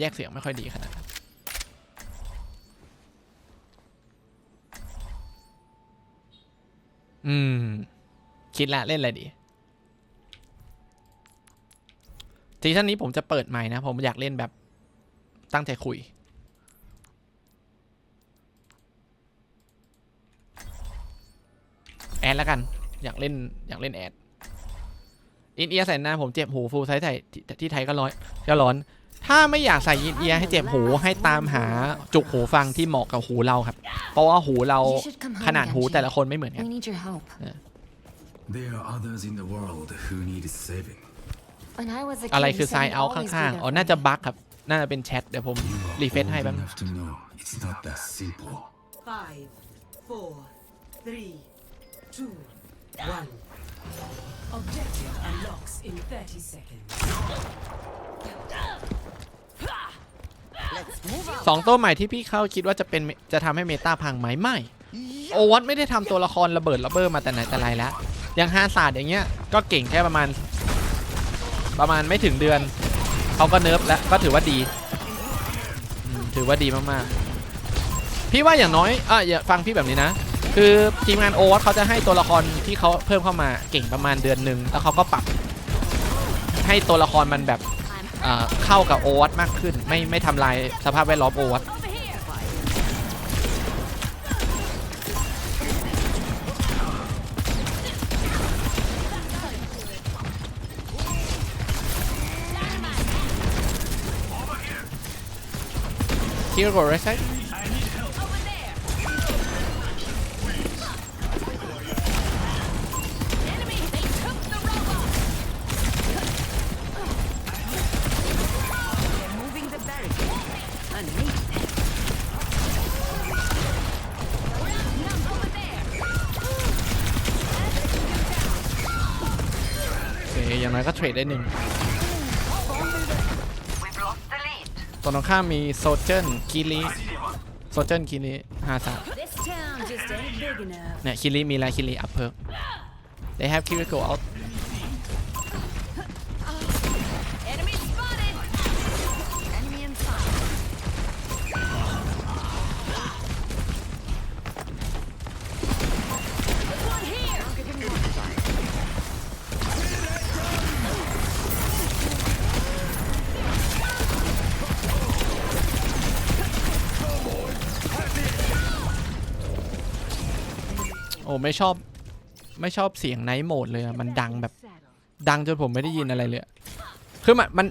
แยกเสียงไม่ค่อยดีขนาดนั้นอืม คิดละเล่นอะไรดีซีซั่นนี้ผมจะเปิดใหม่นะ ผมอยากเล่นแบบตั้งใจคุย แอดแล้วกัน อยากเล่นอยากเล่นแอดอินเอียร์ใส่หน้าผมเจ็บหูฟูไซส์ใส่ที่ที่ไทยก็ร้อยก็ร้อน ถ้าไม่อยากใส่อินเอียร์ให้เจ็บหูให้ตามหาจุกหูฟังที่เหมาะกับหูเราครับ เพราะว่าหูเรา You should come home ขนาดหู again, แต่ละ Jin. คนไม่เหมือนกัน We need your help. There are others in the world who need saving. When I was a อะไร kid, คือ you ไซ said น์ you'd เอา always be ข้าง there ๆอ๋อ for น่าจะ me. บั๊กครับ น่าจะเป็นแชท เดี๋ยวผม You are รีเฟซ old ให้แป๊บนึง enough to know it's not that simple. Five, four, three, two, one. Objective unlocks in 30 seconds. สองตัวใหม่ที่พี่เข้าคิดว่าจะเป็นจะทำให้เมตาพังไหมไม่โอวัตไม่ได้ทำตัวละครระเบิดระเบ้อมาแต่ไหนแต่ไรแล้วอย่างฮาศาสตร์อย่างเงี้ยก็เก่งแค่ประมาณ ประมาณไม่ถึงเดือนเขาก็เนิร์ฟแล้วก็ถือว่าดีถือว่าดีมากๆ พี่ว่าอย่างน้อยอะอย่าฟังพี่แบบนี้นะ คือทีมงานโอวัตเขาจะให้ตัวละครที่เขาเพิ่มเข้ามาเก่งประมาณเดือนหนึ่งแล้วเขาก็ปรับให้ตัวละครมันแบบ เข้ากับโอวัตมากขึ้น ไม่ไม่ทำลายสภาพแวดล้อมโอวัตคิวโกรเรสไซ เทรดได้หนึ่งตรงตรงข้ามมีโซเจนคิริโซเจนคิริฮาซา This town just ain't big enough. เนี่ยคิริมีอะไรคิริอัพเพิ่ม they have Kiriko out โอ้ไม่ชอบไม่ชอบเสียงไนท์โหมดเลยมันดังแบบดังจนผมไม่ได้ยินอะไรเลยคือมันมัน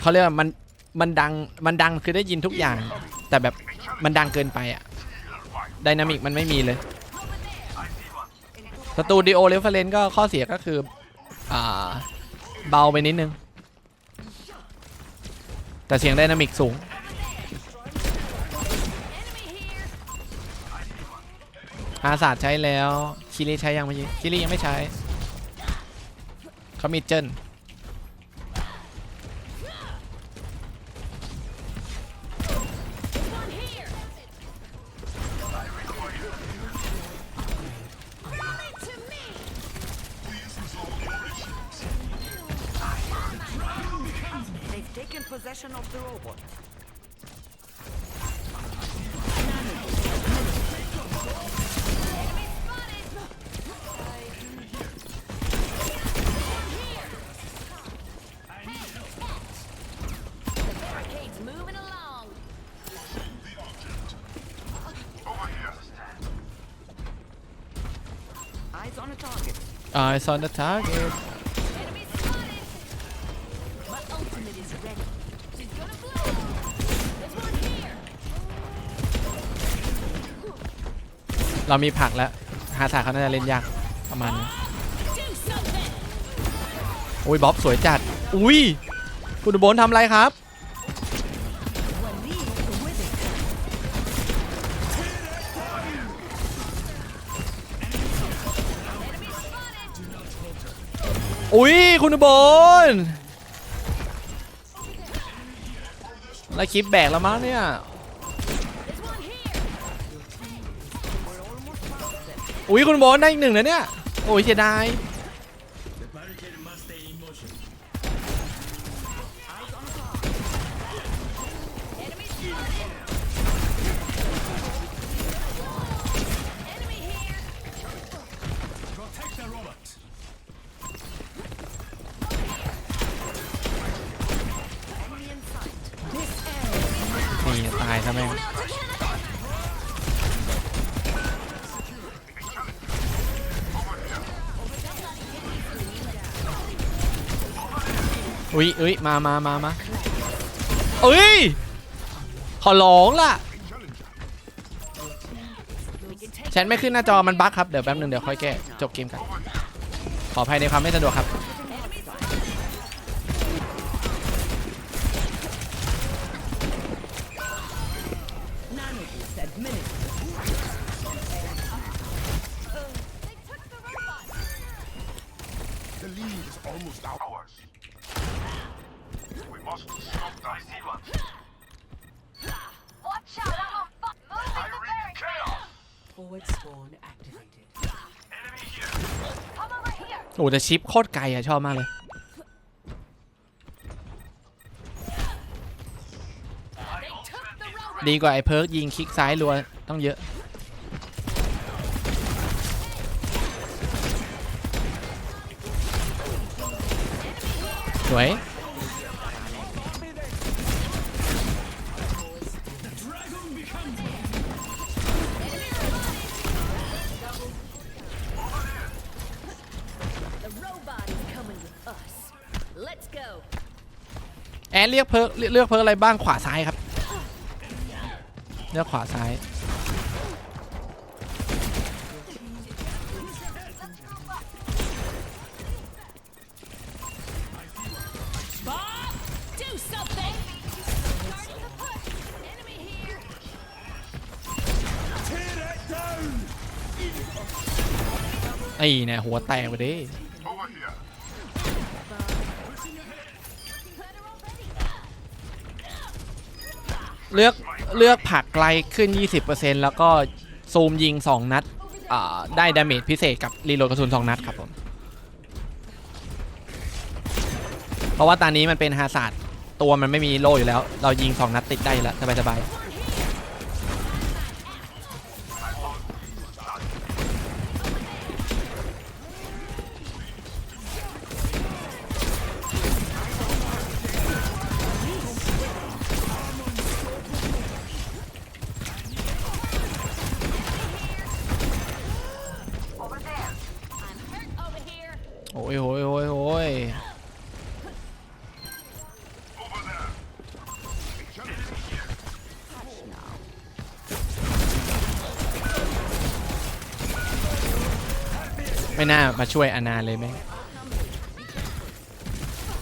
เขาเรียกว่ามันมันดังมันดังคือได้ยินทุกอย่าง แต่แบบมันดังเกินไปอะไดนามิกมันไม่มีเลยสตูดิโอเรฟเฟรนก็ข้อเสียก็คืออ่าเบาไปนิดนึง แต่เสียงไดนามิกสูง อาศาสใช้แล้วคิริใช้ยังไม่คิริยังไม่ใช้เขามีเจน Eyes on a target. I saw the target Enemy spotted. My ultimate is ready. She's gonna blow. There's one here. เรามีผักแล้ว หาศาสตร์เขาน่าจะเล่นยากประมาณนี้ Do something. อุ้ยบ๊อบสวยจัด อุ้ย คุณอุบลทำอะไรครับ อุ้ยคุณบอลแล้วคลิปแบกแล้วมั้งเนี่ยอุ้ยคุณบอลได้อีกหนึ่งนะเนี่ย โอ้ยเสียดาย ตายซะแม่งอุ้ยอุ้ยมามามามาเอ้ยขอร้องล่ะฉันไม่ขึ้นหน้าจอมันบั๊กครับ เดี๋ยวแป๊บนึงเดี๋ยวค่อยแก้ จบเกมกัน ขออภัยในความไม่สะดวกครับ โอ้แต่ชิปโคตรไกลอะชอบมากเลยดีกว่าไอ้เพิร์กยิงคลิกซ้ายรัวต้องเยอะ สวย อนเรียกเพิร์กเลือกเพิร์กอะไรบ้างขวาซ้ายครับ เลือกขวาซ้าย ไอ้เนี่ยหัวแตกไปดิ Over here. Better already. เลือกเลือกผักไกลขึ้น 20%แล้วก็ซูมยิง 2 นัดได้ดาเมจพิเศษกับรีโหลดกระสุน 2 นัดครับผม เพราะว่าตอนนี้มันเป็นฮาศาสตร์ตัวมันไม่มีโล่อยู่แล้ว เรายิง 2 นัดติดได้แล้ว สบายๆ ยโอ้ยโอ้ยโอ้ยไม่น่ามาช่วยอนาเลยแม่ง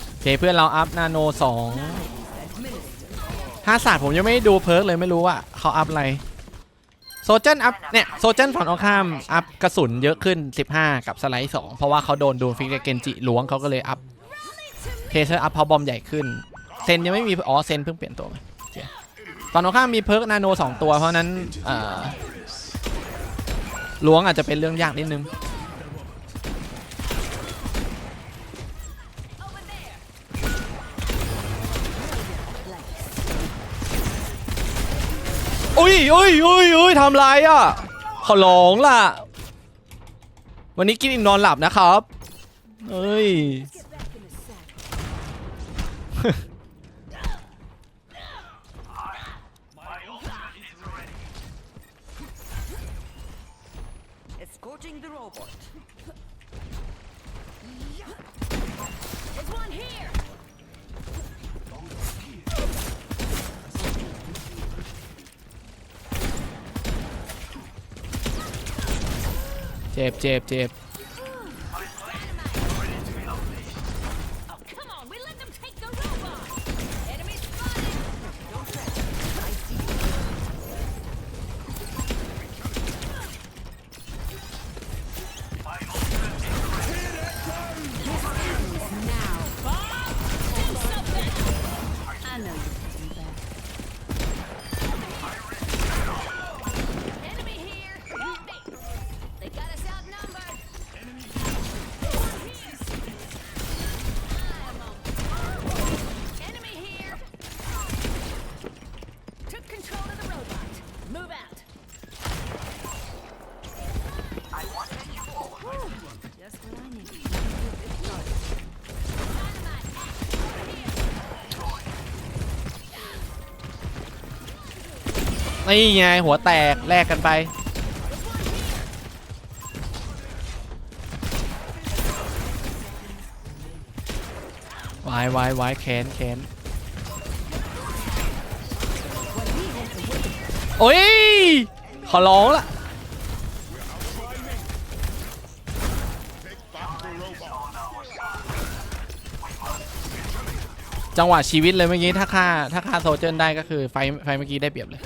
โอเคเพื่อนเราอัพนาโนสองห้าศาสตร์ผมยังไม่ดูเพิร์กเลยไม่รู้ว่าเขาอัพอะไร โซเจนอัพเนี่ยโซเจนฝั่งตรงข้ามอัพกระสุนเยอะขึ้น 15 กับสไลด์ 2 เพราะว่าเขาโดนดูฟิกเกนจิล้วงเขาก็เลยอัพเทเซอร์อัพพอบอมใหญ่ขึ้น เซนยังไม่มี อ๋อ เซนเพิ่งเปลี่ยนตัวมาโอเคฝั่งตรงข้ามมีเพิร์กนาโน 2 ตัวเพราะนั้นล้วงอาจจะเป็นเรื่องยากนิดนึง อุ้ยอุ้ยอุ้ยอุ้ยทำไรอะขอร้องล่ะ วันนี้กินอิ่มนอนหลับนะครับเอ้ย Get back in a sec. Escorting the robot. There's one here. เจ็บเจ็บเจ็บ นี่ไงหัวแตกแลกกันไป วายวายวายแขนแขนโอ้ย ขอร้องละจังหวะชีวิตเลยเมื่อกี้ถ้าฆ่าถ้าฆ่าโซเจนได้ก็คือไฟไฟเมื่อกี้ได้เปรียบเลย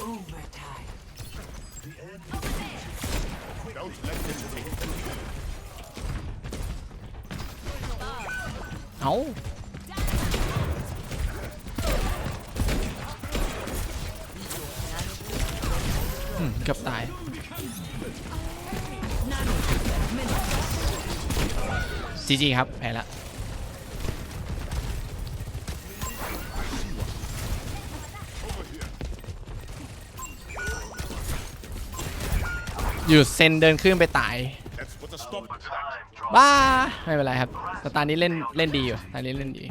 Overtime. Don't let them take the lead. เอาอืมเกือบตาย จีจีครับ แพ้ละ หยุดเซนเดินขึ้นไปตายบ้าไม่เป็นไรครับแตาร์นี้เล่นเล่นดีอยู่ตาร์นี้เล่นดี